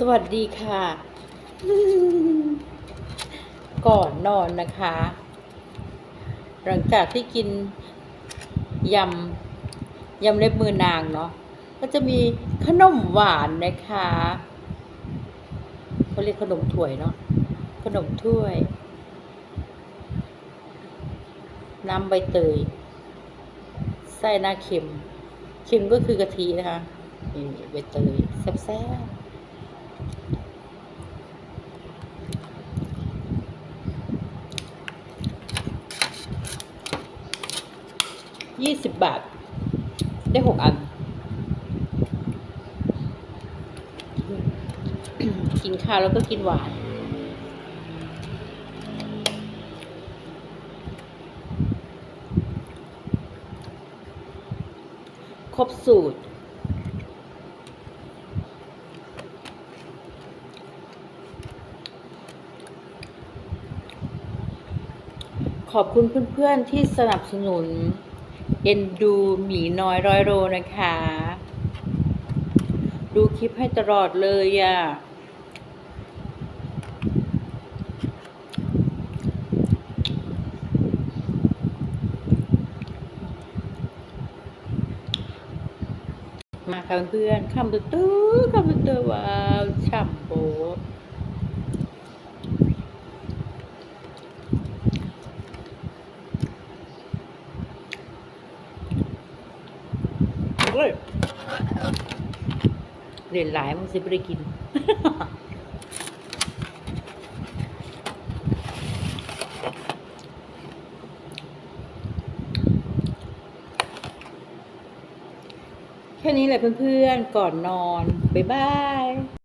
สวัสดีค่ะ ก่อนนอนนะคะ หลังจากที่กินยำยำเล็บมือนางเนาะก็จะมีขนมหวานนะคะเขาเรียกขนมถ้วยเนาะขนมถ้วย น้ำใบเตยไส้หน้าเค็มเค็มก็คือกะทินะคะใบเตยแซ่บๆ ยี่สิบบาท ได้หกอัน กินข้าวแล้วก็กินหวานครบสูตร ขอบคุณเพื่อนๆที่สนับสนุน เอ็นดูหมีน้อยร้อยโรนะคะ ดูคลิปให้ตลอดเลยอะ่ะมาค่ะเพื่อนๆคำตัวตื้อคำตัวตว้าวฉ่ำโป๊ะ เฮ้ยเรียนหลายมันสิไม่ได้กินแค่นี้แหละเพื่อนๆ ก่อนนอน บ๊ายบาย